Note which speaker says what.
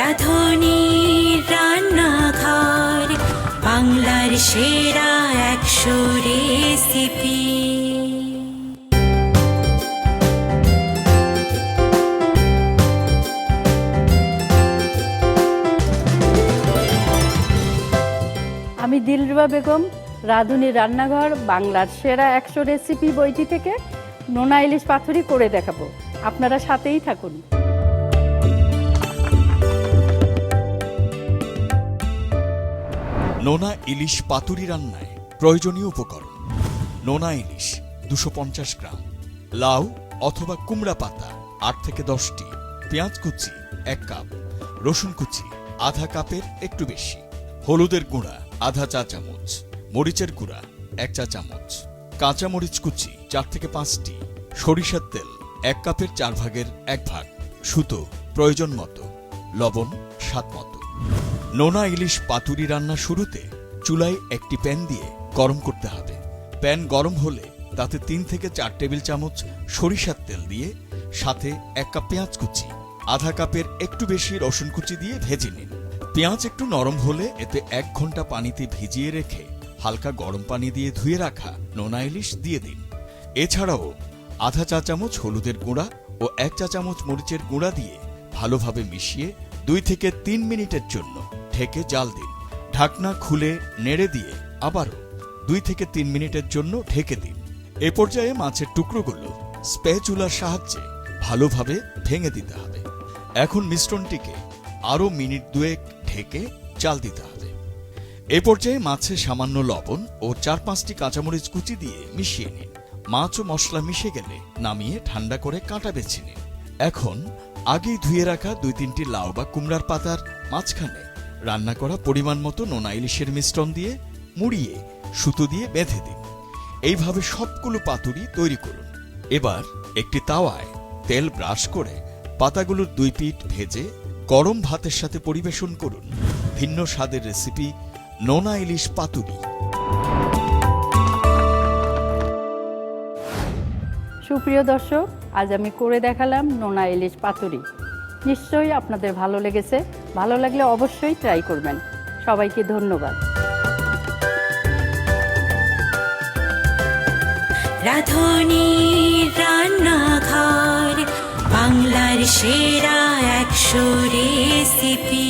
Speaker 1: রাধুনী রান্নাঘর, বাংলার সেরা একশো রেসিপি
Speaker 2: আমি দিলরুবা বেগম রাঁধুনি রান্নাঘর, বাংলার সেরা একশো রেসিপি বইটি থেকে নোনা ইলিশ পাথুরি করে দেখাবো। আপনারা সাথেই থাকুন।
Speaker 3: নোনা ইলিশ পাতুরি রান্নায় প্রয়োজনীয় উপকরণ। নোনা ইলিশ, দুশো পঞ্চাশ গ্রাম। লাউ অথবা কুমড়া পাতা, আট থেকে দশটি। পেঁয়াজ কুচি, এক কাপ। রসুন কুচি, আধা কাপের একটু বেশি। হলুদের গুঁড়া, আধা চা চামচ। মরিচের গুঁড়া, এক চা চামচ। কাঁচা মরিচ কুচি, চার থেকে পাঁচটি। সরিষার তেল, এক কাপের চার ভাগের এক ভাগ। সুতো, প্রয়োজন মতো। লবণ, স্বাদ মতো। নোনা ইলিশ পাতুরি রান্না শুরুতে চুলায় একটি প্যান দিয়ে গরম করতে হবে। প্যান গরম হলে তাতে তিন থেকে চার টেবিল চামচ সরিষার তেল দিয়ে, সাথে এক কাপ পেঁয়াজ কুচি, আধা কাপের একটু বেশি রসুন কুচি দিয়ে ভেজে নিন। পেঁয়াজ একটু নরম হলে এতে এক ঘণ্টা পানিতে ভিজিয়ে রেখে হালকা গরম পানি দিয়ে ধুয়ে রাখা নোনা ইলিশ দিয়ে দিন। এছাড়াও আধা চা চামচ হলুদের গুঁড়া ও এক চা চামচ মরিচের গুঁড়া দিয়ে ভালোভাবে মিশিয়ে দুই থেকে তিন মিনিটের জন্য ঢেকে জাল দিন। ঢাকনা খুলে নেড়ে দিয়ে আবারও দুই থেকে তিন মিনিটের জন্য ঢেকে দিন। এ পর্যায়ে মাছের টুকরোগুলো স্প্যাচুলার সাহায্যে ভালোভাবে ভেঙে দিতে হবে। এখন মিশ্রণটিকে আরও মিনিট দুয়েক ঢেকে জাল দিতে হবে। এ পর্যায়ে মাছে সামান্য লবণ ও চার পাঁচটি কাঁচামরিচ কুচি দিয়ে মিশিয়ে নিন। মাছ ও মশলা মিশে গেলে নামিয়ে ঠান্ডা করে কাঁটা বেছে নিন। এখন আগেই ধুয়ে রাখা দুই তিনটি লাউ বা কুমড়ার পাতার মাঝখানে রান্না করা পরিমাণ মতো নোনা ইলিশের মিশ্রণ দিয়ে মুড়িয়ে, সুতো দিয়ে বেঁধে দিন। এইভাবে সবগুলো পাতুরি তৈরি করুন। এবার একটি তাওয়ায় তেল ব্রাশ করে পাতাগুলোর দুই পিঠ ভেজে গরম ভাতের সাথে পরিবেশন করুন। ভিন্ন স্বাদের রেসিপি, নোনা ইলিশ পাতুরি।
Speaker 2: সুপ্রিয় দর্শক, আজ আমি করে দেখালাম নোনা ইলিশ পাতুরি। নিশ্চয়ই আপনাদের ভালো লেগেছে। ভালো লাগলে অবশ্যই ট্রাই করবেন। সবাইকে ধন্যবাদ।
Speaker 1: রাধুনী রান্নাঘর বাংলার সেরা একশো রেসিপি